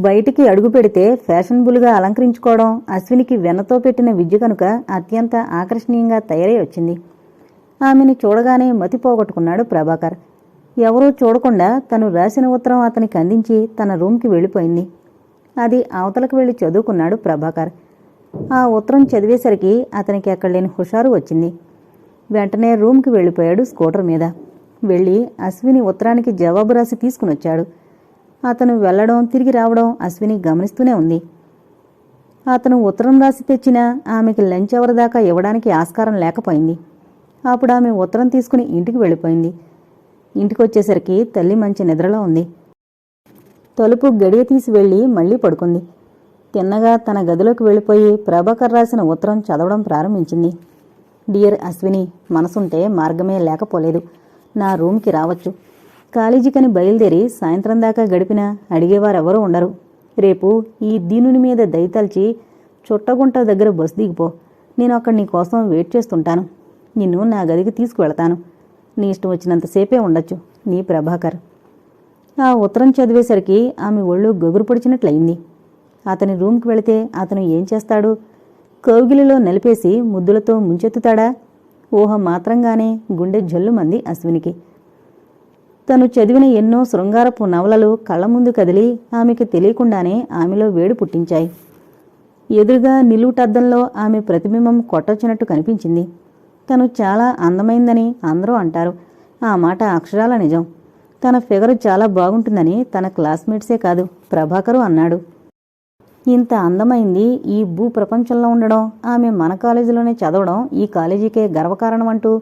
బయటికి అడుగు పెడితే ఫ్యాషనబుల్గా అలంకరించుకోవడం అశ్వినికి వెన్నతో పెట్టిన విద్య కనుక అత్యంత ఆకర్షణీయంగా తయారై వచ్చింది. ఆమెని చూడగానే మతి పోగొట్టుకున్నాడు ప్రభాకర్. ఎవరూ చూడకుండా తను రాసిన ఉత్తరం అతనికి అందించి తన రూమ్కి వెళ్ళిపోయింది. అది అవతలకు వెళ్ళి చదువుకున్నాడు ప్రభాకర్. ఆ ఉత్తరం చదివేసరికి అతనికి అక్కడ లేని హుషారు వచ్చింది. వెంటనే రూమ్కి వెళ్ళిపోయాడు స్కూటర్ మీద. వెళ్ళి అశ్విని ఉత్తరానికి జవాబు రాసి తీసుకునొచ్చాడు. అతను వెళ్ళడం తిరిగి రావడం అశ్విని గమనిస్తూనే ఉంది. అతను ఉత్తరం రాసి తెచ్చినా ఆమెకి లంచ్ అవర్ దాకా ఇవ్వడానికి ఆస్కారం లేకపోయింది. అప్పుడు ఆమె ఉత్తరం తీసుకుని ఇంటికి వెళ్ళిపోయింది. ఇంటికి వచ్చేసరికి తల్లి మంచి నిద్రలో ఉంది. తలుపు గడియ తీసి వెళ్ళి మళ్ళీ పడుకుంది. తిన్నగా తన గదిలోకి వెళ్ళిపోయి ప్రభాకర్ రాసిన ఉత్తరం చదవడం ప్రారంభించింది. డియర్ అశ్విని మనసుంటే మార్గమే లేకపోలేదు. నా రూమ్కి రావచ్చు. కాలేజీకని బయలుదేరి సాయంత్రం దాకా గడిపినా అడిగేవారెవరూ ఉండరు. రేపు ఈ దీనుని మీద దయతలిచి చుట్టగుంట దగ్గర బస్ దిగిపో. నేను అక్కడ నీ కోసం వెయిట్ చేస్తుంటాను. నిన్ను నా గదికి తీసుకువెళతాను. నీ ఇష్టం వచ్చినంతసేపే ఉండొచ్చు నీ ప్రభాకర్. ఆ ఉత్తరం చదివేసరికి ఆమె ఒళ్ళు గొగురు పొడిచినట్లయింది. అతని రూమ్కి వెళితే అతను ఏం చేస్తాడు? కౌగిలిలో నలిపేసి ముద్దులతో ముంచెత్తుతాడా? ఊహ మాత్రంగానే గుండె జల్లుమంది అశ్వినికి. తను చదివిన ఎన్నో శృంగారపు నవలలు కళ్ళ ముందు కదిలి ఆమెకి తెలియకుండానే ఆమెలో వేడి పుట్టించాయి. ఎదురుగా నిలువుటద్దంలో ఆమె ప్రతిబింబం కొట్టొచ్చినట్టు కనిపించింది. తను చాలా అందమైందని అందరూ అంటారు. ఆ మాట అక్షరాల నిజం. తన ఫిగరు చాలా బాగుంటుందని తన క్లాస్మేట్సే కాదు ప్రభాకరు అన్నాడు. ఇంత అందమైంది ఈ భూ ప్రపంచంలో ఉండడం ఆమె మన కాలేజీలోనే చదవడం ఈ కాలేజీకే గర్వకారణం అంటూ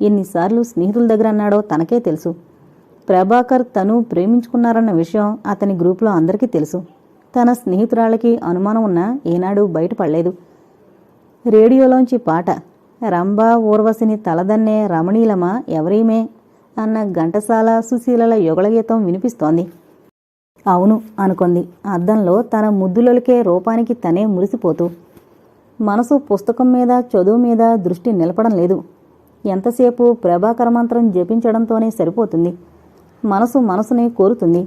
ఎన్నిసార్లు స్నేహితుల దగ్గర అన్నాడో తనకే తెలుసు. ప్రభాకర్ తను ప్రేమించుకున్నారన్న విషయం అతని గ్రూపులో అందరికీ తెలుసు. తన స్నేహితురాళ్ళకి అనుమానం ఉన్నా ఏనాడు బయటపడలేదు. రేడియోలోంచి పాట రంభా ఊర్వశిని తలదన్నే రమణీలమ ఎవరీమే అన్న ఘంటసాల సుశీలల యుగళగీతం వినిపిస్తోంది. అవును అనుకుంది. అద్దంలో తన ముద్దులొలికే రూపానికి తనే మురిసిపోతూ. మనసు పుస్తకం మీద చదువు మీద దృష్టి నిలపడం లేదు. ఎంతసేపు ప్రభాకర మంత్రం జపించడంతోనే సరిపోతుంది. మనసు మనసుని కోరుతుంది.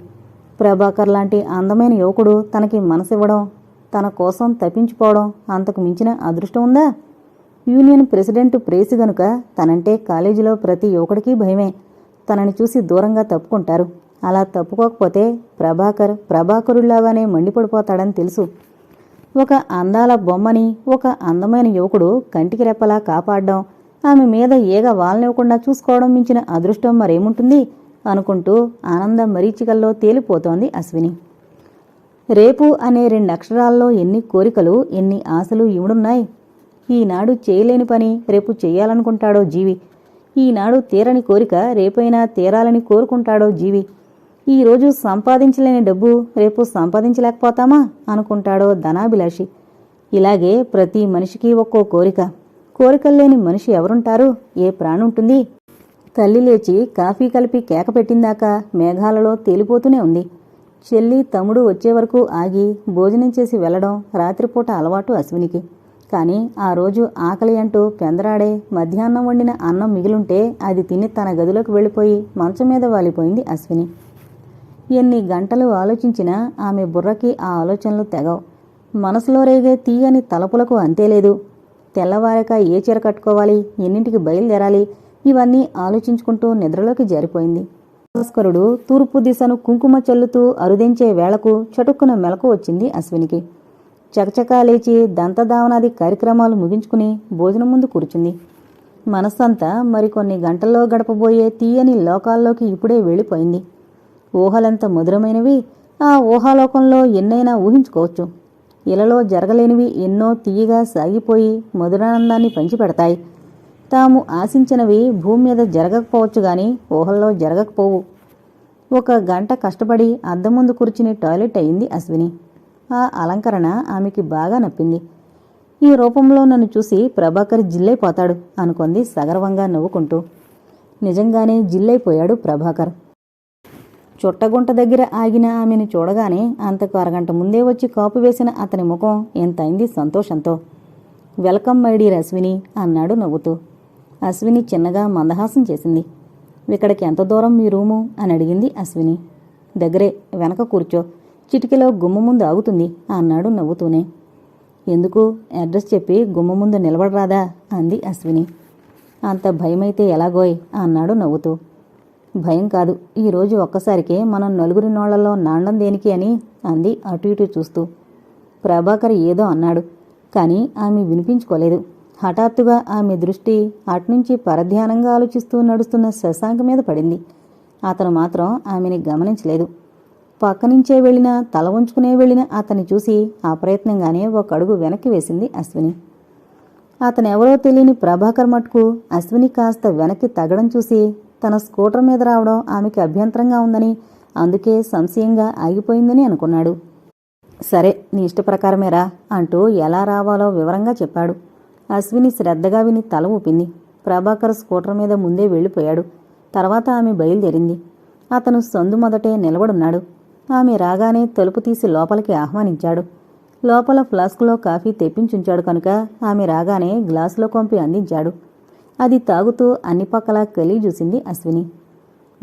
ప్రభాకర్ లాంటి అందమైన యువకుడు తనకి మనసివ్వడం తన కోసం తప్పించుకోవడం అంతకు మించిన అదృష్టం ఉందా? యూనియన్ ప్రెసిడెంట్ ప్రేసి గనుక తనంటే కాలేజీలో ప్రతి యువకుడికి భయమే. తనని చూసి దూరంగా తప్పుకుంటారు. అలా తప్పుకోకపోతే ప్రభాకర్ ప్రభాకరుల్లాగానే మండిపడిపోతాడని తెలుసు. ఒక అందాల బొమ్మని ఒక అందమైన యువకుడు కంటికి రెప్పలా కాపాడడం ఆమె మీద ఏగ వాలనివ్వకుండా చూసుకోవడం మించిన అదృష్టం మరేముంటుంది? అనుకుంటూ ఆనందం మరీచికల్లో తేలిపోతోంది అశ్విని. రేపు అనే రెండు అక్షరాల్లో ఎన్ని కోరికలు ఎన్ని ఆశలు ఇముడున్నాయి ఈనాడు చేయలేని పని రేపు చేయాలనుకుంటాడో జీవి. ఈనాడు తీరని కోరిక రేపైనా తీరాలని కోరుకుంటాడో జీవి. ఈరోజు సంపాదించలేని డబ్బు రేపు సంపాదించలేకపోతామా అనుకుంటాడో ధనాభిలాషి. ఇలాగే ప్రతి మనిషికి ఒక్కో కోరిక. కోరికలు లేని మనిషి ఎవరుంటారు? ఏ ప్రాణుంటుంది? తల్లి లేచి కాఫీ కలిపి కేక పెట్టిందాకా మేఘాలలో తేలిపోతూనే ఉంది. చెల్లి తమ్ముడు వచ్చే వరకు ఆగి భోజనం చేసి వెళ్ళడం రాత్రిపూట అలవాటు అశ్వినికి. కానీ ఆ రోజు ఆకలి అంటూ పెందరాడే మధ్యాహ్నం వండిన అన్నం మిగిలుంటే అది తిని తన గదిలోకి వెళ్ళిపోయి మంచం మీద వాలిపోయింది అశ్విని. ఎన్ని గంటలు ఆలోచించినా ఆమె బుర్రకి ఆ ఆలోచనలు తెగవు. మనసులో రేగే తీయని తలపులకు అంతేలేదు తెల్లవారక ఏ చీర కట్టుకోవాలి? ఎన్నింటికి బయలుదేరాలి? ఇవన్నీ ఆలోచించుకుంటూ నిద్రలోకి జారిపోయింది. భాస్కరుడు తూర్పు దిశను కుంకుమ చల్లుతూ అరుదించే వేళకు చటుక్కున మెలకు వచ్చింది అశ్వినికి. చకచకా లేచి దంతదావనాది కార్యక్రమాలు ముగించుకుని భోజనం ముందు కూర్చుంది. మనస్సంతా మరికొన్ని గంటల్లో గడపబోయే తీయని లోకాల్లోకి ఇప్పుడే వెళ్ళిపోయింది. ఊహలంత మధురమైనవి ఆ ఊహాలోకంలో ఎన్నైనా ఊహించుకోవచ్చు. ఇలలో జరగలేనివి ఎన్నో తీయగా సాగిపోయి మధురానందాన్ని పంచిపెడతాయి. తాము ఆశించినవి భూమి మీద జరగకపోవచ్చు గాని ఊహల్లో జరగకపోవు. ఒక గంట కష్టపడి అద్దం ముందు కూర్చుని టాయిలెట్ అయింది అశ్విని. ఆ అలంకరణ ఆమెకి బాగా నప్పింది. ఈ రూపంలో నన్ను చూసి ప్రభాకర్ జిల్లైపోతాడు అనుకుంది సగర్వంగా నవ్వుకుంటూ. నిజంగానే జిల్లైపోయాడు ప్రభాకర్. చుట్టగుంట దగ్గర ఆగిన ఆమెను చూడగానే అంతకు అరగంట ముందే వచ్చి కాపు వేసిన అతని ముఖం ఎంతైంది సంతోషంతో. వెల్కమ్ మై డియర్ అశ్విని అన్నాడు నవ్వుతూ. అశ్విని చిన్నగా మందహాసం చేసింది. ఇక్కడికి ఎంత దూరం మీ రూము? అని అడిగింది అశ్విని. దగ్గరే వెనక కూర్చో. చిటికలో గుమ్మ ముందు ఆగుతుంది అన్నాడు నవ్వుతూనే. ఎందుకు? అడ్రస్ చెప్పి గుమ్మ ముందు నిలబడరాదా? అంది అశ్విని. అంత భయమైతే ఎలాగోయ్? అన్నాడు నవ్వుతూ. భయం కాదు. ఈరోజు ఒక్కసారికే మనం నలుగురి నోళ్ళలో నాండం దేనికి అని? అంది అటు ఇటు చూస్తూ. ప్రభాకర్ ఏదో అన్నాడు కానీ ఆమె వినిపించుకోలేదు. హఠాత్తుగా ఆమె దృష్టి అట్నుంచి పరధ్యానంగా ఆలోచిస్తూ నడుస్తున్న శశాంక్ మీద పడింది. అతను మాత్రం ఆమెని గమనించలేదు. పక్కనుంచే వెళ్ళిన తల ఉంచుకునే వెళ్ళిన అతన్ని చూసి అప్రయత్నంగానే ఒక అడుగు వెనక్కి వేసింది అశ్విని. అతనెవరో తెలియని ప్రభాకర్ మటుకు అశ్విని కాస్త వెనక్కి తగ్గడం చూసి తన స్కూటర్ మీద రావడం ఆమెకి అభ్యంతరంగా ఉందని అందుకే సంశయంగా ఆగిపోయిందని అనుకున్నాడు. సరే నీ ఇష్ట ప్రకారమేరా అంటూ ఎలా రావాలో వివరంగా చెప్పాడు. అశ్విని శ్రద్ధగా విని తల ఊపింది. ప్రభాకర్ స్కూటర్ మీద ముందే వెళ్ళిపోయాడు. తర్వాత ఆమె బయలుదేరింది. అతను సందు మొదటే నిలబడున్నాడు. ఆమె రాగానే తలుపు తీసి లోపలికి ఆహ్వానించాడు. లోపల ఫ్లాస్క్లో కాఫీ తెప్పించుంచాడు కనుక ఆమె రాగానే గ్లాసులో కొంపి అందించాడు. అది తాగుతూ అన్ని పక్కల కలిగి చూసింది అశ్విని.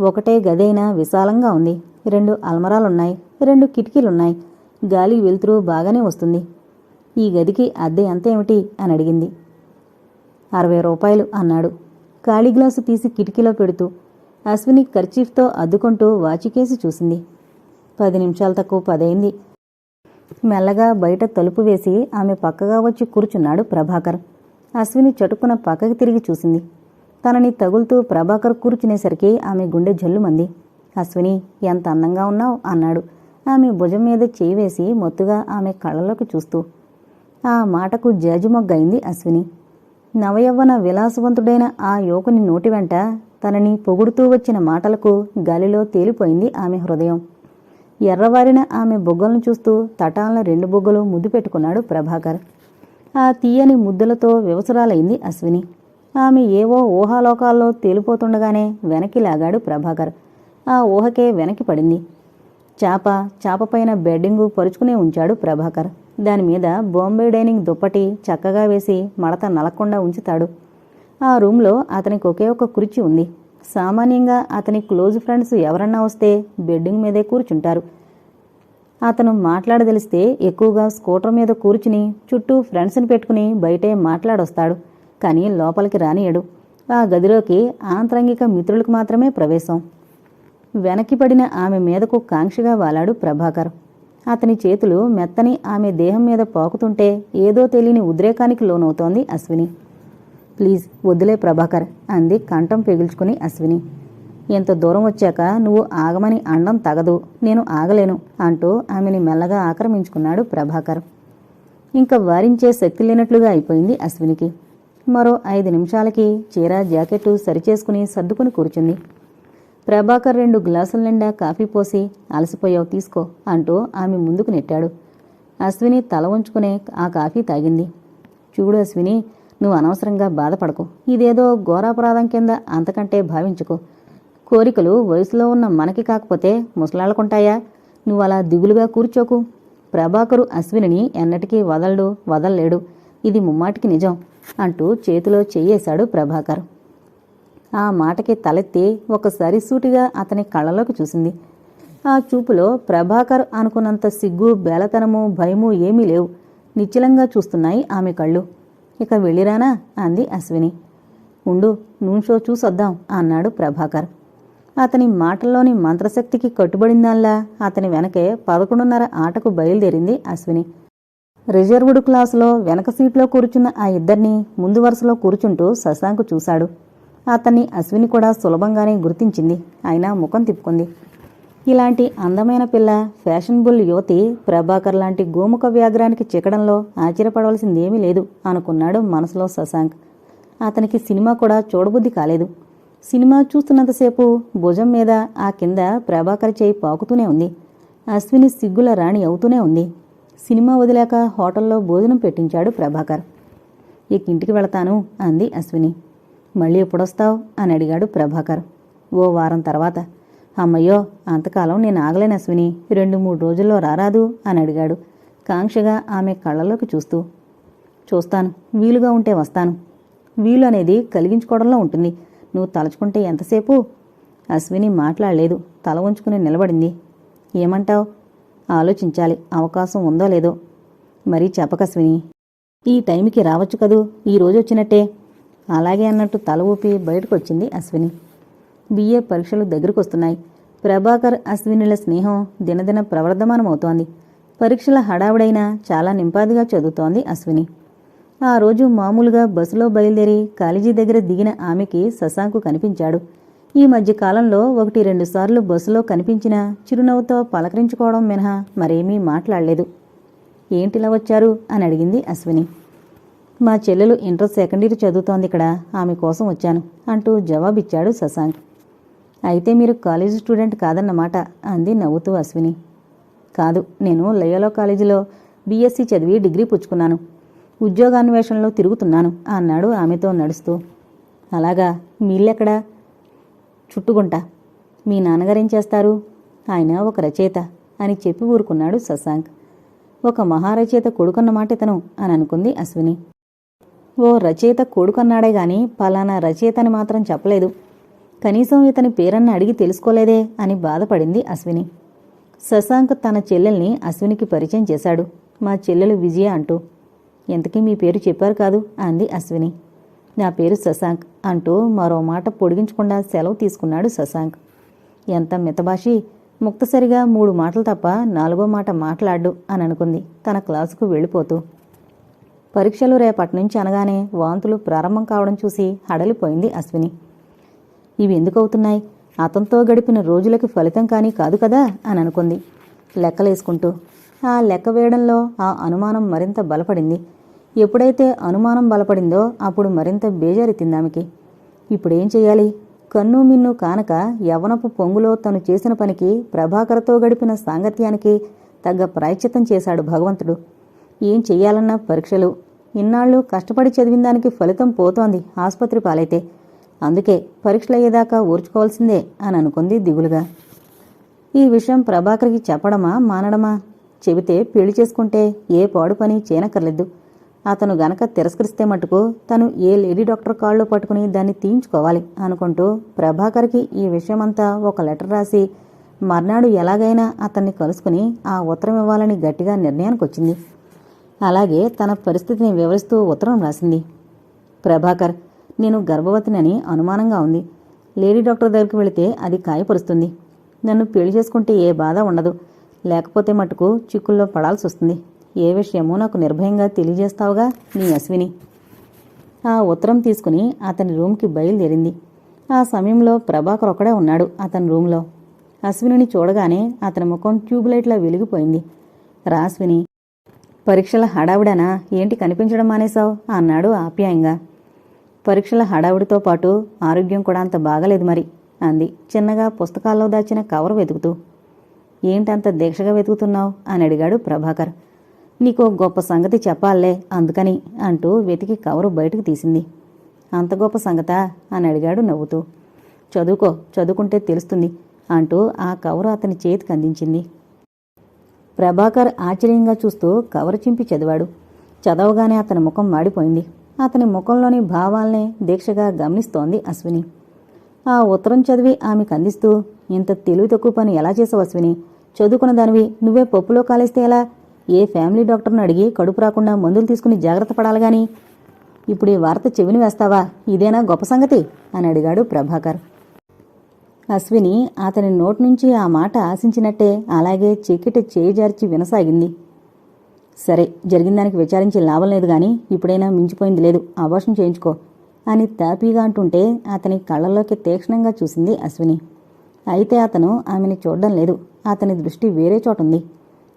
ఒకటే గదైనా విశాలంగా ఉంది. రెండు అల్మరాలున్నాయి. రెండు కిటికీలున్నాయి. గాలి వెలుతురు బాగానే వస్తుంది. ఈ గదికి అద్దె ఎంత ఏమిటి అని అడిగింది. అరవై రూపాయలు అన్నాడు. ఖాళీ గ్లాసు తీసి కిటికీలో పెడుతూ అశ్విని కర్చీఫ్తో అద్దుకుంటూ వాచికేసి చూసింది. పది నిమిషాల తక్కువ పదైంది. మెల్లగా బయట తలుపు వేసి ఆమె పక్కగా వచ్చి కూర్చున్నాడు ప్రభాకర్. అశ్విని చటుకున పక్కకి తిరిగి చూసింది. తనని తగులుతూ ప్రభాకర్ కూర్చునేసరికి ఆమె గుండె జల్లుమంది. అశ్విని ఎంత అందంగా ఉన్నావు అన్నాడు. ఆమె భుజం మీద చేయి వేసి మొత్తుగా ఆమె కళ్ళలోకి చూస్తూ. ఆ మాటకు జాజుమొగ్గైంది అశ్విని. నవయవ్వన విలాసవంతుడైన ఆ యువకుని నోటి వెంట తనని పొగుడుతూ వచ్చిన మాటలకు గాలిలో తేలిపోయింది ఆమె హృదయం. ఎర్రవారిన ఆమె బొగ్గలను చూస్తూ తటాలన రెండు బొగ్గలు ముద్దు పెట్టుకున్నాడు ప్రభాకర్. ఆ తీయని ముద్దులతో వివసరాలైంది అశ్విని. ఆమె ఏవో ఊహాలోకాల్లో తేలిపోతుండగానే వెనక్కి లాగాడు ప్రభాకర్. ఆ ఊహకే వెనక్కి పడింది. చాప చాపపైన బెడ్డింగు పరుచుకునే ఉంచాడు ప్రభాకర్. దానిమీద బాంబే డైనింగ్ దుప్పటి చక్కగా వేసి మడత నలకుండా ఉంచుతాడు. ఆ రూమ్లో అతనికి ఒకే ఒక కుర్చీ ఉంది. సామాన్యంగా అతని క్లోజ్ ఫ్రెండ్స్ ఎవరన్నా వస్తే బెడ్డింగ్ మీదే కూర్చుంటారు. అతను మాట్లాడదలిస్తే ఎక్కువగా స్కూటర్ మీద కూర్చుని చుట్టూ ఫ్రెండ్స్ని పెట్టుకుని బయటే మాట్లాడొస్తాడు. కానీ లోపలికి రానియడు. ఆ గదిలోకి ఆంతరంగిక మిత్రులకు మాత్రమే ప్రవేశం. వెనక్కి పడిన ఆమె మీదకు కాంక్షగా వాలాడు ప్రభాకర్. అతని చేతులు మెత్తని ఆమె దేహం మీద పాకుతుంటే ఏదో తెలియని ఉద్రేకానికి లోనవుతోంది అశ్విని. ప్లీజ్ వద్దులే ప్రభాకర్ అంది కంఠం పెగిల్చుకుని అశ్విని. ఎంత దూరం వచ్చాక నువ్వు ఆగమని అండం తగదు నేను ఆగలేను అంటూ ఆమెని మెల్లగా ఆక్రమించుకున్నాడు ప్రభాకర్. ఇంకా వారించే శక్తి లేనట్లుగా అయిపోయింది అశ్వినికి. మరో ఐదు నిమిషాలకి చీర జాకెట్టు సరిచేసుకుని సర్దుకుని కూర్చుంది. ప్రభాకర్ రెండు గ్లాసుల నిండా కాఫీ పోసి అలసిపోయావు తీసుకో అంటూ ఆమె ముందుకు నెట్టాడు. అశ్విని తల ఉంచుకునే ఆ కాఫీ తాగింది. చూడు అశ్విని నువ్వు అనవసరంగా బాధపడకు. ఇదేదో ఘోరాపరాధం కింద అంతకంటే భావించుకో. కోరికలు వయసులో ఉన్న మనకి కాకపోతే ముసలాళ్ళకుంటాయా? నువ్వు అలా దిగులుగా కూర్చోకు. ప్రభాకరు అశ్వినిని ఎన్నటికీ వదలడు వదలలేడు. ఇది ముమ్మాటికి నిజం అంటూ చేతిలో చెయ్యేశాడు ప్రభాకర్. ఆ మాటకి తలెత్తి ఒకసారి సూటిగా అతని కళ్ళలోకి చూసింది. ఆ చూపులో ప్రభాకర్ అనుకున్నంత సిగ్గు బేలతనము భయము ఏమీ లేవు. నిశ్చలంగా చూస్తున్నాయి ఆమె కళ్ళు. ఇక వెళ్ళిరానా? అంది అశ్విని. ఉండు నూనె షో చూసొద్దాం అన్నాడు ప్రభాకర్. అతని మాటల్లోని మంత్రశక్తికి కట్టుబడిందల్లా అతని వెనకే పదకొండున్నర ఆటకు బయలుదేరింది అశ్విని. రిజర్వుడ్ క్లాసులో వెనక సీట్లో కూర్చున్న ఆ ఇద్దరిని ముందు వరుసలో కూర్చుంటూ శశాంకు చూశాడు. అతన్ని అశ్విని కూడా సులభంగానే గుర్తించింది. అయినా ముఖం తిప్పుకుంది. ఇలాంటి అందమైన పిల్ల ఫ్యాషనబుల్ యువతి ప్రభాకర్ లాంటి గోముఖ వ్యాఘ్రానికి చిక్కడంలో ఆశ్చర్యపడవలసిందేమీ లేదు అనుకున్నాడు మనసులో శశాంక్ అతనికి సినిమా కూడా చూడబుద్ధి కాలేదు. సినిమా చూస్తున్నంతసేపు భుజం మీద ఆ కింద ప్రభాకర్ చేయి పాకుతూనే ఉంది. అశ్విని సిగ్గుల రాణి అవుతూనే ఉంది. సినిమా వదిలాక హోటల్లో భోజనం పెట్టించాడు ప్రభాకర్. ఇక ఇంటికి వెళతాను అంది అశ్విని. మళ్ళీ ఎప్పుడొస్తావు? అని అడిగాడు ప్రభాకర్. ఓ వారం తర్వాత. అమ్మయ్యో అంతకాలం నేను ఆగలేను అశ్విని రెండు మూడు రోజుల్లో రారాదు? అని అడిగాడు. కాంక్షగా ఆమె కళ్ళలోకి చూస్తూ. చూస్తాను. వీలుగా ఉంటే వస్తాను. వీలు అనేది కలిగించుకోవడంలో ఉంటుంది. నువ్వు తలుచుకుంటే ఎంతసేపు? అశ్విని మాట్లాడలేదు. తల ఉంచుకుని నిలబడింది. ఏమంటావ్? ఆలోచించాలి. అవకాశం ఉందో లేదో. మరీ చెప్పకశ్విని ఈ టైంకి రావచ్చు కదూ? ఈ రోజు వచ్చినట్టే. అలాగే అన్నట్టు తల ఊపి బయటకు వచ్చింది అశ్విని బిఏ పరీక్షలు దగ్గరకు వస్తున్నాయి ప్రభాకర్ అశ్వినిల స్నేహం దినదిన ప్రవర్ధమానమవుతోంది. పరీక్షల హడావుడైనా చాలా నింపాదిగా చదువుతోంది అశ్విని. ఆ రోజు మామూలుగా బస్సులో బయలుదేరి కాలేజీ దగ్గర దిగిన ఆమెకి శశాంకు కనిపించాడు. ఈ మధ్య కాలంలో ఒకటి రెండు సార్లు బస్సులో కనిపించినా చిరునవ్వుతో పలకరించుకోవడం మినహా మరేమీ మాట్లాడలేదు. ఏంటిలా వచ్చారు? అని అడిగింది అశ్విని. మా చెల్లెలు ఇంటర్ సెకండ్ ఇయర్ చదువుతోంది ఇక్కడ. ఆమె కోసం వచ్చాను అంటూ జవాబిచ్చాడు శశాంక్ అయితే మీరు కాలేజ్ స్టూడెంట్ కాదన్నమాట అంది నవ్వుతూ అశ్విని. కాదు నేను లయోలో కాలేజీలో బీఎస్సీ చదివి డిగ్రీ పుచ్చుకున్నాను. ఉద్యోగాన్వేషణలో తిరుగుతున్నాను అన్నాడు ఆమెతో నడుస్తూ. అలాగా మీళ్ళెక్కడా? చుట్టుగుంట. మీ నాన్నగారేం చేస్తారు? ఆయన ఒక రచయిత అని చెప్పి ఊరుకున్నాడు శశాంక్ ఒక మహారచయిత కొడుకున్నమాట ఇతను అని అనుకుంది అశ్విని. ఓ రచయిత కొడుకన్నాడే గాని పలానా రచయిత అని మాత్రం చెప్పలేదు. కనీసం ఇతని పేరన్న అడిగి తెలుసుకోలేదే అని బాధపడింది అశ్విని. శశాంక్ తన చెల్లెల్ని అశ్వినికి పరిచయం చేశాడు. మా చెల్లెలు విజయ అంటూ. ఇంతకీ మీ పేరు చెప్పారు కాదు? అంది అశ్విని. నా పేరు శశాంక్ అంటూ మరో మాట పొడిగించకుండా సెలవు తీసుకున్నాడు శశాంక్ ఎంత మితభాషి. ముక్తసరిగా మూడు మాటలు తప్ప నాలుగో మాట మాట్లాడు అని అనుకుంది తన క్లాసుకు వెళ్ళిపోతూ. పరీక్షలు రేపటి నుంచి అనగానే వాంతులు ప్రారంభం కావడం చూసి హడలిపోయింది అశ్విని. ఇవి ఎందుకు అవుతున్నాయి? అతనితో గడిపిన రోజులకి ఫలితం కానీ కాదు కదా? అని అనుకుంది. లెక్కలేసుకుంటూ ఆ లెక్క వేయడంలో ఆ అనుమానం మరింత బలపడింది. ఎప్పుడైతే అనుమానం బలపడిందో అప్పుడు మరింత బేజారెత్తింది ఆమెకి. ఇప్పుడేం చేయాలి కన్ను మిన్ను కానక యవనపు పొంగులో తను చేసిన పనికి ప్రభాకరతో గడిపిన సాంగత్యానికి తగ్గ ప్రాయశ్చిత్తం చేశాడు భగవంతుడు. ఏం చెయ్యాలన్నా పరీక్షలు? ఇన్నాళ్ళు కష్టపడి చదివిన దానికి ఫలితం పోతోంది ఆసుపత్రి పాలైతే. అందుకే పరీక్షలయ్యేదాకా ఊర్చుకోవాల్సిందే అని అనుకుంది దిగులుగా. ఈ విషయం ప్రభాకర్కి చెప్పడమా మానడమా? చెబితే పెళ్ళి చేసుకుంటే ఏ పాడు పని చేయనక్కర్లేదు. అతను గనక తిరస్కరిస్తే మటుకు తను ఏ లేడీ డాక్టర్ కాళ్ళు పట్టుకుని దాన్ని తీయించుకోవాలి అనుకుంటూ ప్రభాకర్కి ఈ విషయమంతా ఒక లెటర్ రాసి మర్నాడు ఎలాగైనా అతన్ని కలుసుకుని ఆ ఉత్తరం ఇవ్వాలని గట్టిగా నిర్ణయానికి వచ్చింది అలాగే తన పరిస్థితిని వివరిస్తూ ఉత్తరం రాసింది. ప్రభాకర్ నేను గర్భవతినని అనుమానంగా ఉంది. లేడీ డాక్టర్ దగ్గరికి వెళితే అది కాయపరుస్తుంది నన్ను పెళ్ళి చేసుకుంటే ఏ బాధ ఉండదు. లేకపోతే మటుకు చిక్కుల్లో పడాల్సి వస్తుంది. ఏ విషయమో నాకు నిర్భయంగా తెలియజేస్తావుగా నీ అశ్విని. ఆ ఉత్తరం తీసుకుని అతని రూమ్కి బయలుదేరింది. ఆ సమయంలో ప్రభాకర్ ఒక్కడే ఉన్నాడు అతని రూమ్లో. అశ్వినిని చూడగానే అతని ముఖం ట్యూబ్లైట్లా వెలిగిపోయింది. రాశ్విని పరీక్షల హడావుడనా? ఏంటి కనిపించడం మానేశావు? అన్నాడు ఆప్యాయంగా. పరీక్షల హడావుడితో పాటు ఆరోగ్యం కూడా అంత బాగలేదు మరి అంది చిన్నగా పుస్తకాల్లో దాచిన కవర్ వెతుకుతూ. ఏంటంత దీక్షగా వెతుకుతున్నావు? అని అడిగాడు ప్రభాకర్. నీకో గొప్ప సంగతి చెప్పాలే అందుకని అంటూ వెతికి కవరు బయటకు తీసింది. అంత గొప్ప సంగతా? అని అడిగాడు నవ్వుతూ. చదువుకో చదువుకుంటే తెలుస్తుంది అంటూ ఆ కవరు అతని చేతికి అందించింది. ప్రభాకర్ ఆశ్చర్యంగా చూస్తూ కవర్ చింపి చదివాడు. చదవగానే అతని ముఖం మాడిపోయింది. అతని ముఖంలోని భావాల్నే దీక్షగా గమనిస్తోంది అశ్విని. ఆ ఉత్తరం చదివి ఆమెకు అందిస్తూ ఇంత తెలివి తక్కువ పని ఎలా చేసావు అశ్విని? చదువుకున్న దానివి నువ్వే పప్పులో కాలేస్తే ఎలా? ఏ ఫ్యామిలీ డాక్టర్ను అడిగి కడుపు రాకుండా మందులు తీసుకుని జాగ్రత్త పడాలి గాని? ఇప్పుడు ఈ వార్త చెవిని వేస్తావా? ఇదేనా గొప్ప సంగతి? అని అడిగాడు ప్రభాకర్. అశ్విని అతని నోటి నుంచి ఆ మాట ఆశించినట్టే అలాగే చెక్కిట చేయిజార్చి వినసాగింది. సరే జరిగిన దానికి విచారించి లాభం లేదు గాని ఇప్పుడైనా మించిపోయింది లేదు అభాషణ చేయించుకో అని తాపీగా అంటుంటే అతని కళ్ళలోకి తీక్షణంగా చూసింది అశ్విని. అయితే అతను ఆమెని చూడడం లేదు అతని దృష్టి వేరే చోటుంది.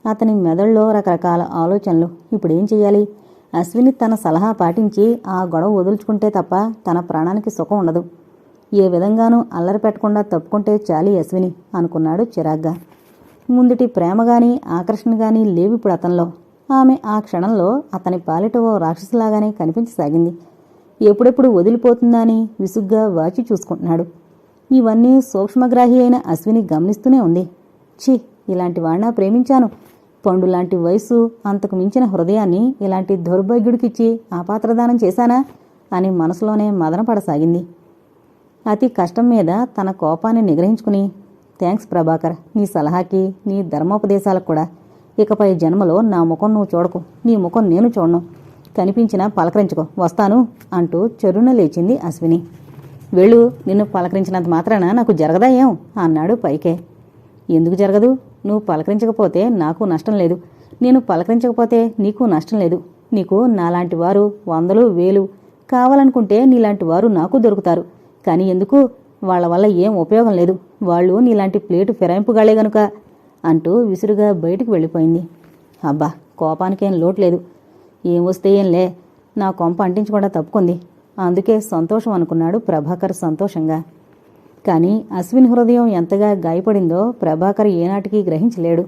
అతని మెదడులో రకరకాల ఆలోచనలు. ఇప్పుడేం చెయ్యాలి? అశ్విని తన సలహా పాటించి ఆ గొడవ వదులుచుకుంటే తప్ప తన ప్రాణానికి సుఖం ఉండదు. ఏ విధంగానూ అల్లరి పెట్టకుండా తప్పుకుంటే చాలి అశ్విని అనుకున్నాడు చిరాగ్గా. ముందుటి ప్రేమ గాని ఆకర్షణ గాని లేవు ఇప్పుడు అతనిలో. ఆమె ఆ క్షణంలో అతని పాలిట ఓ రాక్షసులాగానే కనిపించసాగింది. ఎప్పుడెప్పుడు వదిలిపోతుందా అని విసుగ్గా వాచి చూసుకుంటున్నాడు. ఇవన్నీ సూక్ష్మగ్రాహి అయిన అశ్విని గమనిస్తూనే ఉంది. ఛీ ఇలాంటి వాడినా ప్రేమించాను. పండు లాంటి వయసు అంతకు మించిన హృదయాన్ని ఇలాంటి దౌర్భాగ్యుడికిచ్చి ఆపాత్రదానం చేశానా అని మనసులోనే మదనపడసాగింది. అతి కష్టం మీద తన కోపాన్ని నిగ్రహించుకుని థ్యాంక్స్ ప్రభాకర్ నీ సలహాకి నీ ధర్మోపదేశాలకు కూడా. ఇకపై జన్మలో నా ముఖం నువ్వు చూడకు. నీ ముఖం నేను చూడను. కనిపించినా పలకరించుకో. వస్తాను అంటూ చెరున లేచింది అశ్విని. వెళ్ళు నిన్ను పలకరించినంత మాత్రాన నాకు జరగదా ఏం? అన్నాడు పైకే. ఎందుకు జరగదు? నువ్వు పలకరించకపోతే నాకు నష్టం లేదు. నేను పలకరించకపోతే నీకు నష్టం లేదు. నీకు నాలాంటి వారు వందలు వేలు కావాలనుకుంటే నీలాంటి వారు నాకు దొరుకుతారు. కానీ ఎందుకు? వాళ్ళ వల్ల ఏం ఉపయోగం లేదు. వాళ్ళు నీలాంటి ప్లేటు ఫిరాయింపుగాలే గనుక అంటూ విసురుగా బయటికి వెళ్ళిపోయింది. అబ్బా కోపానికేం లోటు లేదు. ఏం వస్తే ఏం లే. నా కొంప అంటించకుండా తప్పుకుంది. అందుకే సంతోషం అనుకున్నాడు ప్రభాకర్ సంతోషంగా. కానీ అశ్విన్ హృదయం ఎంతగా గాయపడిందో ప్రభాకర్ ఏనాటికి గ్రహించలేడు.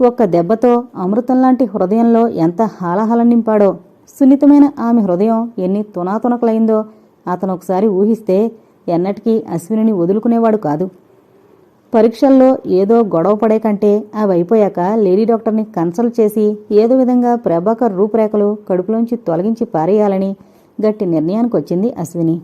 ఒక్క దెబ్బతో అమృతం లాంటి హృదయంలో ఎంత హాలహల నింపాడో సున్నితమైన ఆమె హృదయం ఎన్ని తునాతునకలైందో అతను ఒకసారి ఊహిస్తే ఎన్నటికీ అశ్వినిని వదులుకునేవాడు కాదు. పరీక్షల్లో ఏదో గొడవ పడే కంటే అవి అయిపోయాక లేడీ డాక్టర్ని కన్సల్ట్ చేసి ఏదో విధంగా ప్రభాకర్ రూపురేఖలు కడుపులోంచి తొలగించి పారేయాలని గట్టి నిర్ణయానికి వచ్చింది అశ్విని.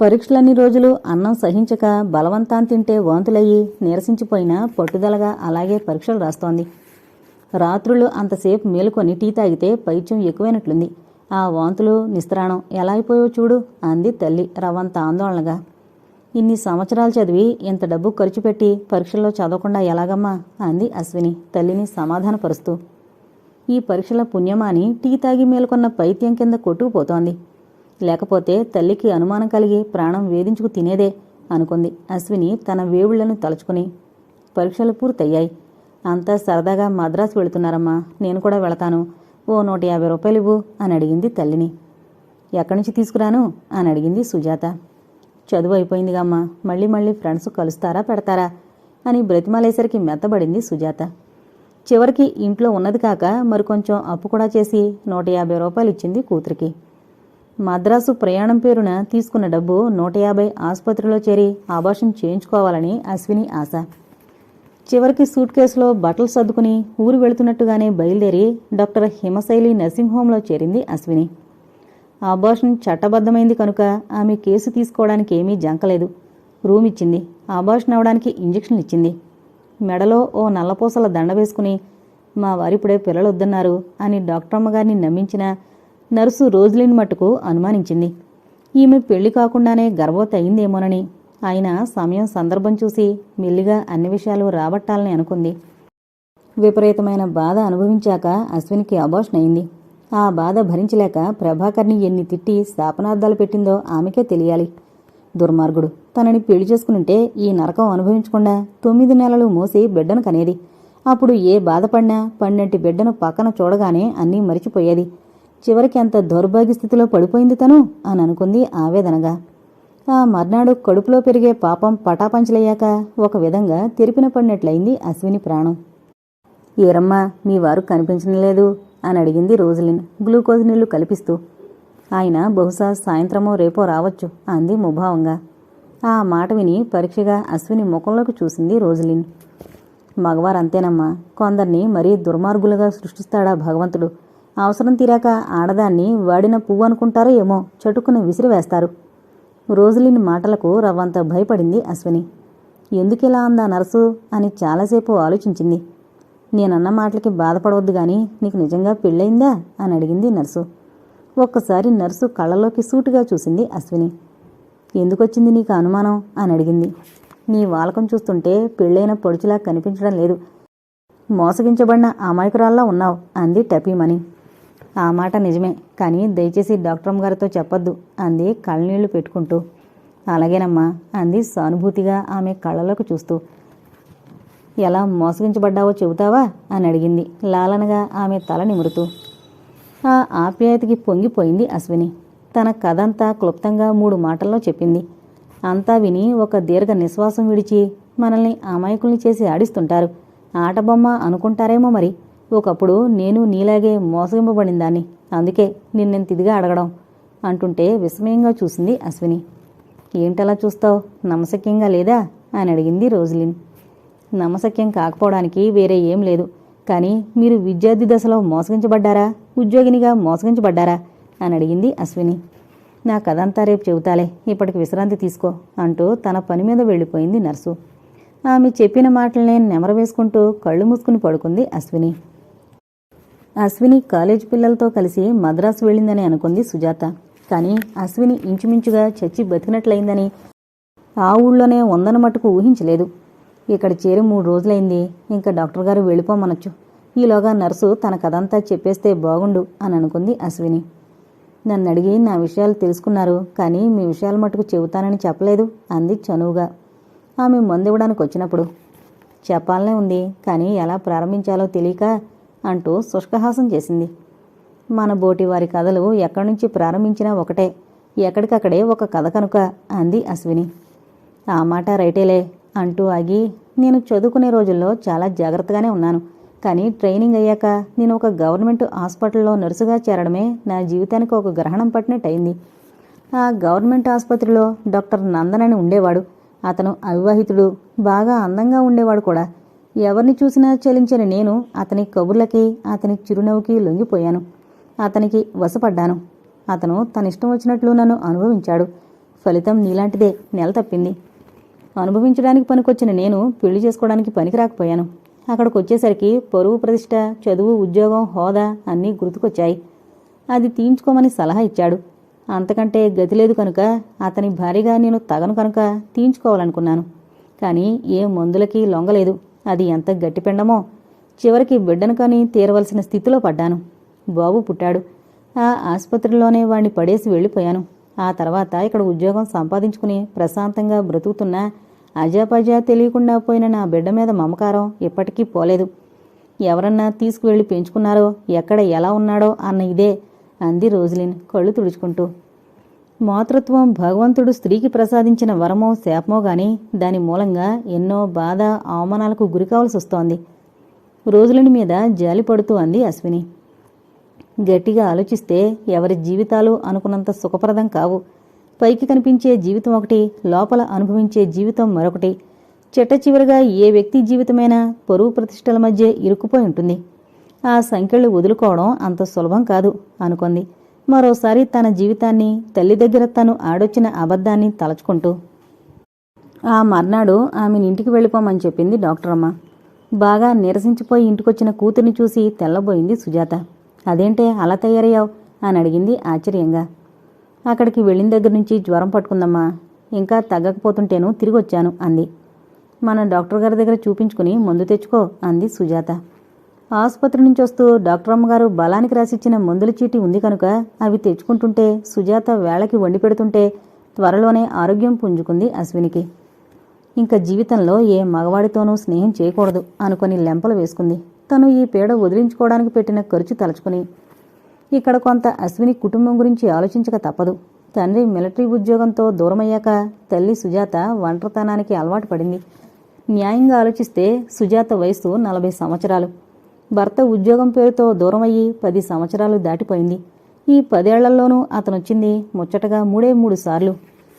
పరీక్షలన్ని రోజులు అన్నం సహించక బలవంతాన్ తింటే వాంతులయ్యి నీరసించిపోయినా పట్టుదలగా అలాగే పరీక్షలు రాస్తోంది. రాత్రులు అంతసేపు మేలుకొని టీ తాగితే పైత్యం ఎక్కువైనట్లుంది. ఆ వాంతులు నిస్త్రాణం ఎలా అయిపోయో చూడు అంది తల్లి రవంత ఆందోళనగా. ఇన్ని సంవత్సరాలు చదివి ఇంత డబ్బు ఖర్చు పెట్టి పరీక్షల్లో చదవకుండా ఎలాగమ్మా? అంది అశ్విని తల్లిని సమాధానపరుస్తూ. ఈ పరీక్షల పుణ్యమాని టీ తాగి మేలుకొన్న పైత్యం కింద కొట్టుకుపోతోంది. లేకపోతే తల్లికి అనుమానం కలిగి ప్రాణం వేధించుకు తినేదే అనుకుంది అశ్విని తన వేవుళ్ళను తలుచుకుని. పరీక్షలు పూర్తయ్యాయి. అంతా సరదాగా మద్రాసు వెళుతున్నారమ్మా. నేను కూడా వెళతాను. ఓ నూట యాభై రూపాయలు ఇవ్వు అని అడిగింది తల్లిని. ఎక్కడి నుంచి తీసుకురాను అని అడిగింది సుజాత. చదువు అయిపోయిందిగా అమ్మా మళ్ళీ మళ్ళీ ఫ్రెండ్స్ కలుస్తారా పెడతారా అని బ్రతిమాలేసరికి మెత్తబడింది సుజాత. చివరికి ఇంట్లో ఉన్నది కాక మరికొంచెం అప్పు కూడా చేసి నూట యాభై రూపాయలు ఇచ్చింది కూతురికి. మద్రాసు ప్రయాణం పేరున తీసుకున్న డబ్బు నూట యాభై ఆసుపత్రిలో చేరి ఆభాషం చేయించుకోవాలని అశ్విని ఆశ. చివరికి సూట్ కేసులో బట్టలు సర్దుకుని ఊరు వెళుతున్నట్టుగానే బయలుదేరి డాక్టర్ హిమశైలి నర్సింగ్ హోంలో చేరింది అశ్విని. అబార్షన్ చట్టబద్ధమైంది కనుక ఆమె కేసు తీసుకోవడానికి ఏమీ జంకలేదు. రూమ్ ఇచ్చింది. అబార్షన్ అవడానికి ఇంజెక్షన్ ఇచ్చింది. మెడలో ఓ నల్లపూసల దండ వేసుకుని మా వారిప్పుడే పిల్లలు వద్దన్నారు అని డాక్టర్ అమ్మగారిని నమ్మించిన నర్సు రోజులిన్ మట్టుకు అనుమానించింది. ఈమె పెళ్ళి కాకుండానే గర్భవతి అయిందేమోనని ఆయన సమయం సందర్భం చూసి మెల్లిగా అన్ని విషయాలు రాబట్టాలని అనుకుంది. విపరీతమైన బాధ అనుభవించాక అశ్వినికి అబోషన్ అయింది. ఆ బాధ భరించలేక ప్రభాకర్ని ఎన్ని తిట్టి శాపనార్థాలు పెట్టిందో ఆమెకే తెలియాలి. దుర్మార్గుడు. తనని పెళ్ళి చేసుకునుంటే ఈ నరకం అనుభవించకుండా తొమ్మిది నెలలు మోసి బిడ్డను కనేది. అప్పుడు ఏ బాధపడినా పన్నెంటి బిడ్డను పక్కన చూడగానే అన్నీ మరిచిపోయేది. చివరికి అంత దౌర్భాగ్య స్థితిలో పడిపోయింది తను అని అనుకుంది ఆవేదనగా. ఆ మర్నాడు కడుపులో పెరిగే పాపం పటాపంచలయ్యాక ఒక విధంగా తెరిపిన పడినట్లయింది అశ్విని ప్రాణం. ఏరమ్మా మీ వారు కనిపించడం లేదు అని అడిగింది రోజులిన్ గ్లూకోజ్ నీళ్ళు కల్పిస్తూ. ఆయన బహుశా సాయంత్రమో రేపో రావచ్చు అంది ముభావంగా. ఆ మాట విని పరీక్షగా అశ్విని ముఖంలోకి చూసింది రోజులిన్. మగవారు అంతేనమ్మా కొందరిని మరీ దుర్మార్గులుగా సృష్టిస్తాడా భగవంతుడు? అవసరం తీరాక ఆడదాన్ని వాడిన పువ్వు అనుకుంటారో ఏమో చటుక్కున విసిరివేస్తారు రోజులిన్ మాటలకు రవ్వంత భయపడింది అశ్విని. ఎందుకిలా అందా నర్సు? అని చాలాసేపు ఆలోచించింది. నేనన్న మాటలకి బాధపడవద్దు గాని నీకు నిజంగా పెళ్ళయిందా? అని అడిగింది నర్సు. ఒక్కసారి నర్సు కళ్ళలోకి సూటుగా చూసింది అశ్విని. ఎందుకొచ్చింది నీకు అనుమానం? అని అడిగింది. నీ వాలకం చూస్తుంటే పెళ్ళైన పొడుచులా కనిపించడం లేదు. మోసగించబడిన అమాయకురాల్లా ఉన్నావు అంది టపీమని ఆ మాట నిజమే. కానీ దయచేసి డాక్టర్ గారితో చెప్పొద్దు. అంది కళ్ళనీళ్ళు పెట్టుకుంటూ. అలాగేనమ్మా అంది సానుభూతిగా ఆమె కళ్ళలోకి చూస్తూ. ఎలా మోసగించబడ్డావో చెబుతావా? అని అడిగింది. లాలనగా ఆమె తల నిమురుతూ. ఆ ఆప్యాయతకి పొంగిపోయింది అశ్విని. తన కథంతా క్లుప్తంగా మూడు మాటల్లో చెప్పింది. అంతా విని ఒక దీర్ఘ నిశ్వాసం విడిచి మనల్ని అమాయకుల్ని చేసి ఆడిస్తుంటారు. ఆటబొమ్మ అనుకుంటారేమో మరి. ఒకప్పుడు నేను నీలాగే మోసగింపబడిందాన్ని. అందుకే నిన్నెంత తిదిగా అడగడం అంటుంటే విస్మయంగా చూసింది అశ్విని. ఏంటలా చూస్తావు? నమ్మశక్యంగా లేదా? అని అడిగింది రోజులిన్. నమసక్యం కాకపోవడానికి వేరే ఏం లేదు. కానీ మీరు విద్యార్థి దశలో మోసగించబడ్డారా? ఉద్యోగినిగా మోసగించబడ్డారా? అని అడిగింది అశ్విని. నా కథంతా రేపు చెబుతాలే. ఇప్పటికి విశ్రాంతి తీసుకో అంటూ తన పని మీద వెళ్ళిపోయింది నర్సు. ఆమె చెప్పిన మాటలనే నెమరవేసుకుంటూ కళ్ళు మూసుకుని పడుకుంది అశ్విని. అశ్విని కాలేజ్ పిల్లలతో కలిసి మద్రాసు వెళ్ళిందని అనుకుంది సుజాత. కానీ అశ్విని ఇంచుమించుగా చచ్చి బతికినట్లయిందని ఆ ఊళ్ళోనే ఉందని మటుకు ఊహించలేదు. ఇక్కడ చేరి మూడు రోజులైంది. ఇంకా డాక్టర్ గారు వెళ్ళిపోమనొచ్చు. ఈలోగా నర్సు తన కథంతా చెప్పేస్తే బాగుండు అని అనుకుంది అశ్విని. నన్ను అడిగి నా విషయాలు తెలుసుకున్నారు. కానీ మీ విషయాలు మటుకు చెబుతానని చెప్పలేదు అంది చనువుగా. ఆమె మందివ్వడానికి వచ్చినప్పుడు చెప్పాలనే ఉంది. కానీ ఎలా ప్రారంభించాలో తెలియక అంటూ శుష్కహాసం చేసింది. మన బోటి వారి కథలు ఎక్కడి నుంచి ప్రారంభించినా ఒకటే. ఎక్కడికక్కడే ఒక కథ కనుక అంది అశ్విని. ఆ మాట రైటేలే అంటూ ఆగి నేను చదువుకునే రోజుల్లో చాలా జాగ్రత్తగానే ఉన్నాను. కానీ ట్రైనింగ్ అయ్యాక నేను ఒక గవర్నమెంట్ హాస్పిటల్లో నర్సుగా చేరడమే నా జీవితానికి ఒక గ్రహణం పట్టినట్టు అయింది ఆ గవర్నమెంట్ ఆసుపత్రిలో డాక్టర్ నందన్ అని ఉండేవాడు. అతను అవివాహితుడు బాగా అందంగా ఉండేవాడు కూడా. ఎవరిని చూసినా చలించిన నేను అతని కబుర్లకి అతని చిరునవ్వుకి లొంగిపోయాను. అతనికి వశపడ్డాను. అతను తన ఇష్టం వచ్చినట్లు నన్ను అనుభవించాడు. ఫలితం నీలాంటిదే. నెల తప్పింది. అనుభవించడానికి పనికొచ్చిన నేను పెళ్ళి చేసుకోవడానికి పనికి రాకపోయాను అక్కడికి వచ్చేసరికి పరువు ప్రతిష్ట చదువు ఉద్యోగం హోదా అన్నీ గుర్తుకొచ్చాయి. అది తీయించుకోమని సలహా ఇచ్చాడు. అంతకంటే గతి లేదు కనుక అతని భారీగా నేను తగను కనుక తీయించుకోవాలనుకున్నాను. కానీ ఏ మందులకి లొంగలేదు. అది ఎంత గట్టిపెండమో. చివరికి బిడ్డను కాని తీరవలసిన స్థితిలో పడ్డాను. బాబు పుట్టాడు. ఆ ఆసుపత్రిలోనే వాణ్ణి పడేసి వెళ్ళిపోయాను. ఆ తర్వాత ఇక్కడ ఉద్యోగం సంపాదించుకుని ప్రశాంతంగా బ్రతుకుతున్నా అజాపజా తెలియకుండా పోయిన నా బిడ్డ మీద మమకారం ఇప్పటికీ పోలేదు. ఎవరన్నా తీసుకువెళ్ళి పెంచుకున్నారో ఎక్కడ ఎలా ఉన్నాడో అన్న ఇదే అంది రోజులిన్ కళ్ళు తుడుచుకుంటూ. మాతృత్వం భగవంతుడు స్త్రీకి ప్రసాదించిన వరమో శాపమో గాని దాని మూలంగా ఎన్నో బాధ అవమానాలకు గురికావలసి వస్తోంది. రోజులని మీద జాలి పడుతూ అంది అశ్విని. గట్టిగా ఆలోచిస్తే ఎవరి జీవితాలు అనుకున్నంత సుఖప్రదం కావు. పైకి కనిపించే జీవితం ఒకటి లోపల అనుభవించే జీవితం మరొకటి. చెట్ట చివరిగా ఏ వ్యక్తి జీవితమైనా పరువు ప్రతిష్టల మధ్య ఇరుక్కుపోయి ఉంటుంది. ఆ సంఖ్యలు వదులుకోవడం అంత సులభం కాదు అనుకుంది. మరోసారి తన జీవితాన్ని తల్లి దగ్గర తను ఆడొచ్చిన అబద్ధాన్ని తలచుకుంటూ ఆ మర్నాడు ఆమెను ఇంటికి వెళ్ళిపోమని చెప్పింది డాక్టర్ అమ్మ. బాగా నిరసించిపోయి ఇంటికొచ్చిన కూతుర్ని చూసి తెల్లబోయింది సుజాత. అదేంటే అలా తయారయ్యావు? అని అడిగింది ఆశ్చర్యంగా. అక్కడికి వెళ్ళిన దగ్గర నుంచి జ్వరం పట్టుకుందమ్మా. ఇంకా తగ్గకపోతుంటేను తిరిగి వచ్చాను అంది. మన డాక్టర్ గారి దగ్గర చూపించుకుని మందు తెచ్చుకో అంది సుజాత. ఆసుపత్రి నుంచి వస్తూ డాక్టర్ అమ్మగారు బలానికి రాసిచ్చిన మందుల చీటి ఉంది కనుక అవి తెచ్చుకుంటుంటే సుజాత వేళకి వండి పెడుతుంటే త్వరలోనే ఆరోగ్యం పుంజుకుంది అశ్వినికి. ఇంకా జీవితంలో ఏ మగవాడితోనూ స్నేహం చేయకూడదు అనుకుని లెంపలు వేసుకుంది. తను ఈ పీడ వదిలించుకోవడానికి పెట్టిన ఖర్చు తలుచుకుని. ఇక్కడ కొంత అశ్విని కుటుంబం గురించి ఆలోచించక తప్పదు. తండ్రి మిలిటరీ ఉద్యోగంతో దూరమయ్యాక తల్లి సుజాత ఒంటరితనానికి అలవాటు పడింది. న్యాయంగా ఆలోచిస్తే సుజాత వయసు నలభై సంవత్సరాలు. భర్త ఉద్యోగం పేరుతో దూరమయ్యి పది సంవత్సరాలు దాటిపోయింది. ఈ పదేళ్ళలోనూ అతనొచ్చింది ముచ్చటగా మూడే మూడు సార్లు.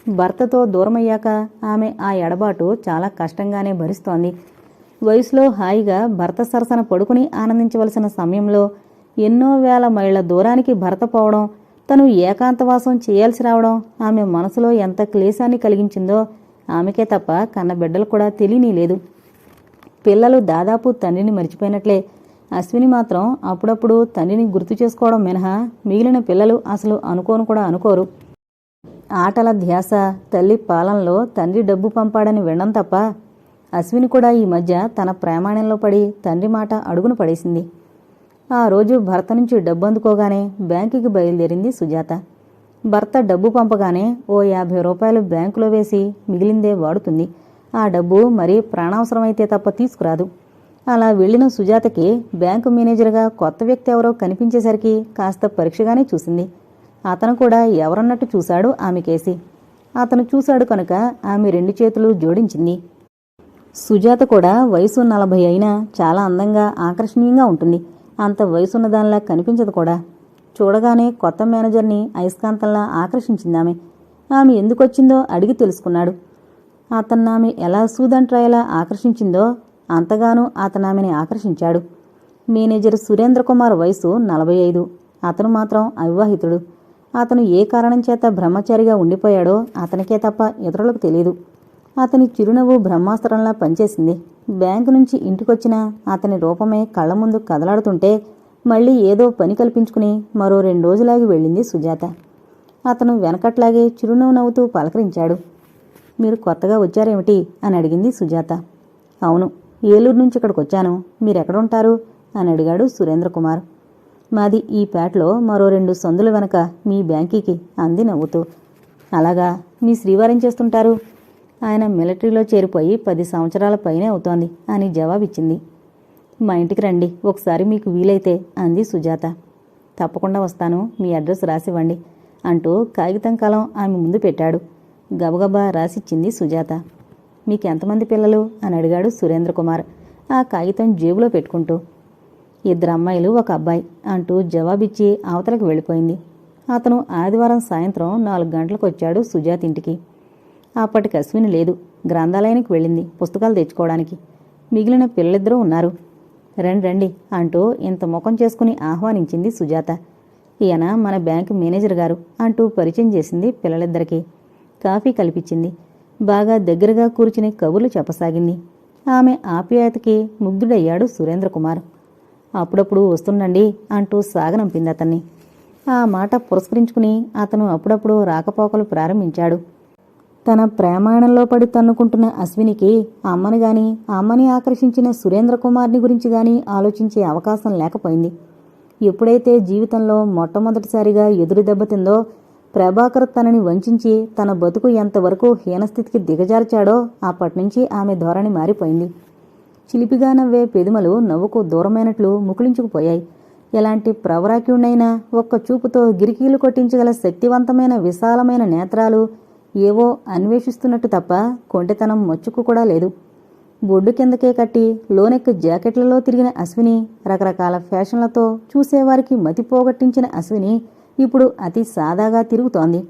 భర్తతో దూరమయ్యాక ఆమె ఆ ఎడబాటు చాలా కష్టంగానే భరిస్తోంది. వయసులో హాయిగా భర్త సరసన పడుకుని ఆనందించవలసిన సమయంలో ఎన్నో వేల మైళ్ళ దూరానికి భర్త పోవడం తను ఏకాంతవాసం చేయాల్సి రావడం ఆమె మనసులో ఎంత క్లేశాన్ని కలిగించిందో ఆమెకే తప్ప కన్న బిడ్డలు కూడా తెలియనీ లేదు. పిల్లలు దాదాపు తండ్రిని మర్చిపోయినట్లే అశ్విని మాత్రం అప్పుడప్పుడు తండ్రిని గుర్తు చేసుకోవడం మినహా మిగిలిన పిల్లలు అసలు అనుకోను కూడా అనుకోరు. ఆటల ధ్యాస తల్లి పాలనలో తండ్రి డబ్బు పంపాడని వినడం తప్ప అశ్విని కూడా ఈ మధ్య తన ప్రామాణ్యంలో పడి తండ్రి మాట అడుగును పడేసింది. ఆ రోజు భర్త నుంచి డబ్బు అందుకోగానే బ్యాంకుకి బయలుదేరింది సుజాత. భర్త డబ్బు పంపగానే ఓ యాభై రూపాయలు బ్యాంకులో వేసి మిగిలిందే వాడుతుంది. ఆ డబ్బు మరీ ప్రాణావసరమైతే తప్ప తీసుకురాదు. అలా వెళ్ళిన సుజాతకి బ్యాంకు మేనేజర్గా కొత్త వ్యక్తి ఎవరో కనిపించేసరికి కాస్త పరీక్షగానే చూసింది. అతను కూడా ఎవరన్నట్టు చూశాడు ఆమె కేసి. అతను చూశాడు కనుక ఆమె రెండు చేతులు జోడించింది. సుజాత కూడా వయసు నలభై అయినా చాలా అందంగా ఆకర్షణీయంగా ఉంటుంది. అంత వయసున్న దానిలా కనిపించదు కూడా. చూడగానే కొత్త మేనేజర్ని అయస్కాంతంలా ఆకర్షించింది ఆమె. ఆమె ఎందుకొచ్చిందో అడిగి తెలుసుకున్నాడు. అతన్నామె ఆమె ఎలా సూదంట్రాయలా ఆకర్షించిందో అంతగానూ అతను ఆమెని ఆకర్షించాడు. మేనేజర్ సురేంద్రకుమార్ వయసు నలభై ఐదు. అతను మాత్రం అవివాహితుడు. అతను ఏ కారణం చేత బ్రహ్మచారిగా ఉండిపోయాడో అతనికే తప్ప ఇతరులకు తెలియదు అతని చిరునవ్వు బ్రహ్మాస్త్రంలా పనిచేసింది. బ్యాంకు నుంచి ఇంటికొచ్చిన అతని రూపమే కళ్ళ ముందు కదలాడుతుంటే మళ్ళీ ఏదో పని కల్పించుకుని మరో రెండు రోజులాగి వెళ్ళింది సుజాత. అతను వెనకట్లాగే చిరునవ్వు నవ్వుతూ పలకరించాడు. మీరు కొత్తగా వచ్చారేమిటి? అని అడిగింది సుజాత. అవును ఏలూరు నుంచి ఇక్కడికి వచ్చాను. మీరెక్కడుంటారు? అని అడిగాడు సురేంద్ర కుమార్ మాది ఈ పేటలో మరో రెండు సందుల వెనక మీ బ్యాంకీకి అంది నవ్వుతూ. అలాగా? మీ శ్రీవారం చేస్తుంటారు? ఆయన మిలిటరీలో చేరిపోయి పది సంవత్సరాల పైనే అవుతోంది అని జవాబిచ్చింది. మా ఇంటికి రండి ఒకసారి మీకు వీలైతే అంది సుజాత. తప్పకుండా వస్తాను మీ అడ్రస్ రాసివ్వండి అంటూ కాగితం కలం ఆమె ముందు పెట్టాడు. గబగబా రాసిచ్చింది సుజాత. మీకు ఎంతమంది పిల్లలు? అని అడిగాడు సురేంద్ర కుమార్ ఆ కాగితం జేబులో పెట్టుకుంటూ. ఇద్దరు అమ్మాయిలు ఒక అబ్బాయి అంటూ జవాబిచ్చి అవతలకు వెళ్ళిపోయింది. అతను ఆదివారం సాయంత్రం నాలుగు గంటలకు వచ్చాడు సుజాత ఇంటికి. అప్పటికి అశ్విని లేదు గ్రంథాలయానికి వెళ్ళింది పుస్తకాలు తెచ్చుకోవడానికి. మిగిలిన పిల్లలిద్దరూ ఉన్నారు. రండి రండి అంటూ ఇంత ముఖం చేసుకుని ఆహ్వానించింది సుజాత. ఈయన మన బ్యాంకు మేనేజర్ గారు అంటూ పరిచయం చేసింది పిల్లలిద్దరికీ. కాఫీ కల్పించింది బాగా దగ్గరగా కూర్చుని కబుర్లు చెప్పసాగింది. ఆమె ఆప్యాయతకి ముగ్ధుడయ్యాడు సురేంద్రకుమార్. అప్పుడప్పుడు వస్తుండండి అంటూ సాగనంపింది అతన్ని ఆ మాట పురస్కరించుకుని అతను అప్పుడప్పుడు రాకపోకలు ప్రారంభించాడు. తన ప్రేమాయణంలో పడి తన్నుకుంటున్న అశ్వినికి అమ్మని గాని అమ్మని ఆకర్షించిన సురేంద్ర కుమార్ని గురించి గాని ఆలోచించే అవకాశం లేకపోయింది. ఎప్పుడైతే జీవితంలో మొట్టమొదటిసారిగా ఎదురు దెబ్బతిందో ప్రభాకర్ తనని వంచించి తన బతుకు ఎంతవరకు హీనస్థితికి దిగజార్చాడో అప్పటినుంచి ఆమె ధోరణి మారిపోయింది. చిలిపిగా నవ్వే పెదిమలు నవ్వుకు దూరమైనట్లు ముకుళించుకుపోయాయి. ఎలాంటి ప్రవరాక్యుణ్ణైనా ఒక్క చూపుతో గిరికీలు కొట్టించగల శక్తివంతమైన విశాలమైన నేత్రాలు ఏవో అన్వేషిస్తున్నట్టు తప్ప కొంటెతనం మచ్చుకు కూడా లేదు. బొడ్డు కిందకే కట్టి లోనెక్కి జాకెట్లలో తిరిగిన అశ్విని రకరకాల ఫ్యాషన్లతో చూసేవారికి మతిపోగొట్టించిన అశ్విని ఇప్పుడు అతి సాదాగా తిరుగుతోంది.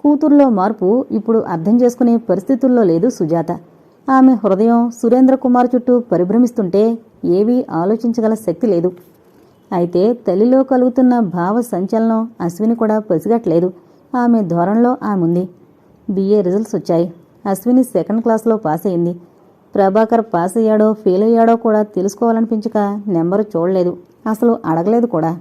కూతుర్లో మార్పు ఇప్పుడు అర్థం చేసుకునే పరిస్థితుల్లో లేదు సుజాత. ఆమె హృదయం సురేంద్ర కుమార్ చుట్టూ పరిభ్రమిస్తుంటే ఏవీ ఆలోచించగల శక్తి లేదు. అయితే తల్లిలో కలుగుతున్న భావ సంచలనం అశ్విని కూడా పసిగట్లేదు ఆమె ధోరణిలో ఆమె ఉంది. బిఏ రిజల్ట్స్ వచ్చాయి. అశ్విని సెకండ్ క్లాస్లో పాస్ అయింది. ప్రభాకర్ పాస్ అయ్యాడో ఫెయిల్ అయ్యాడో కూడా తెలుసుకోవాలనిపించక నెంబరు చూడలేదు. అసలు అడగలేదు కూడా.